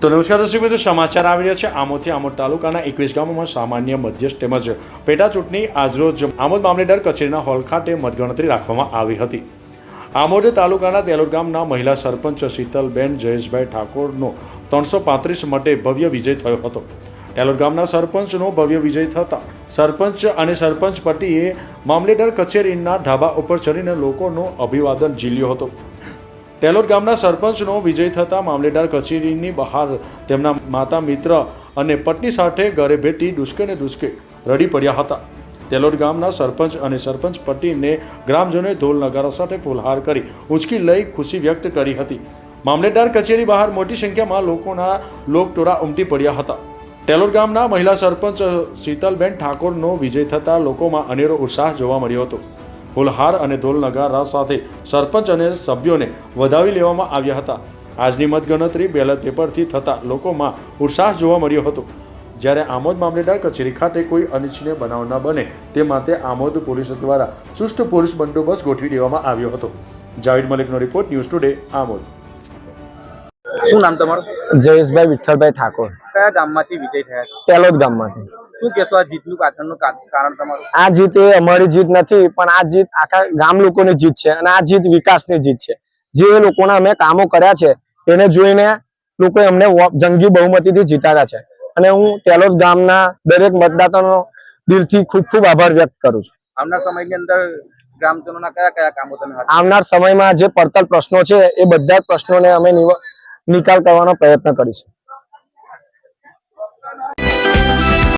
તો નમસ્કાર દર્શક મિત્રો, સમાચાર આવી રહ્યા છે આમોદથી આમોદ તાલુકાના એકવીસ ગામોમાં સામાન્ય મધ્યસ્થ તેમજ પેટા ચૂંટણી આજરોજ આમોદ મામલેદાર કચેરીના હોલ ખાતે મતગણતરી રાખવામાં આવી હતી. આમોદ તાલુકાના તેલોદ ગામના મહિલા સરપંચ શીતલબેન જયેશભાઈ ઠાકોરનો ત્રણસો પાંત્રીસ મતે ભવ્ય વિજય થયો હતો. તેલોદ ગામના સરપંચનો ભવ્ય વિજય થતાં સરપંચ અને સરપંચ પતિએ મામલેદાર કચેરીના ઢાબા ઉપર ચડીને લોકોનો અભિવાદન ઝીલ્યો હતો. તેલોદ ગામના સરપંચનો વિજય થતાં મામલેદાર કચેરીની બહાર તેમના માતા મિત્ર અને પત્ની સાથે ઘરે ભેટી ડુસકે ને ડુસકે રડી પડ્યા હતા. તેલોદ ગામના સરપંચ અને સરપંચ પતિને ગ્રામજનોએ ઢોલ નગારા સાથે ફૂલહાર કરી ઉંચકી લઈ ખુશી વ્યક્ત કરી હતી. મામલેદાર કચેરી બહાર મોટી સંખ્યામાં લોકોના લોકટોળા ઉમટી પડ્યા હતા. તેલોદ ગામના મહિલા સરપંચ શીતલબેન ઠાકોરનો વિજય થતાં લોકોમાં અનેરો ઉત્સાહ જોવા મળ્યો હતો. ફૂલહાર અને ઢોલ નગારા સાથે સરપંચ અને સભ્યોને વધાવી લેવામાં આવ્યા હતા. આજની મતગણતરી બેલેટ પેપરથી થતાં લોકોમાં ઉત્સાહ જોવા મળ્યો હતો. જ્યારે આમોદ મામલેદાર કચેરી ખાતે કોઈ અનિચ્છનીય બનાવ ન બને તે માટે આમોદ પોલીસ દ્વારા ચુસ્ત પોલીસ બંદોબસ્ત ગોઠવી દેવામાં આવ્યો હતો. જાવેદ મલિકનો રિપોર્ટ ન્યૂઝ ટુડે આમોદ. શું નામ તમારું? જયેશભાઈ વિઠ્ઠલભાઈ ઠાકોર. કયા ગામમાંથી વિજય થયા તેલોદ ગામમાંથી. શું કહેશો આ જીતનું પાછળનું કારણ તમારું? આ જીત એ અમારી જીત નથી પણ આ જીત આખા ગામ લોકોની જીત છે અને આ જીત વિકાસની જીત છે. જે લોકોના અમે કામો કર્યા છે એને જોઈને લોકોએ અમને જંગી બહુમતીથી જીતાડ્યા છે. અને હું તેલોદ ગામના દરેક મતદાતાનો દિલથી ખૂબ ખૂબ આભાર વ્યક્ત કરું છું. આવનાર સમયની અંદર ગ્રામજનોના કયા કયા કામો તમે આવનાર સમયમાં જે પડતર પ્રશ્નો છે એ બધા જ પ્રશ્નોને અમે નિવ- નિકાલ કરવાનો પ્રયત્ન કરીશું.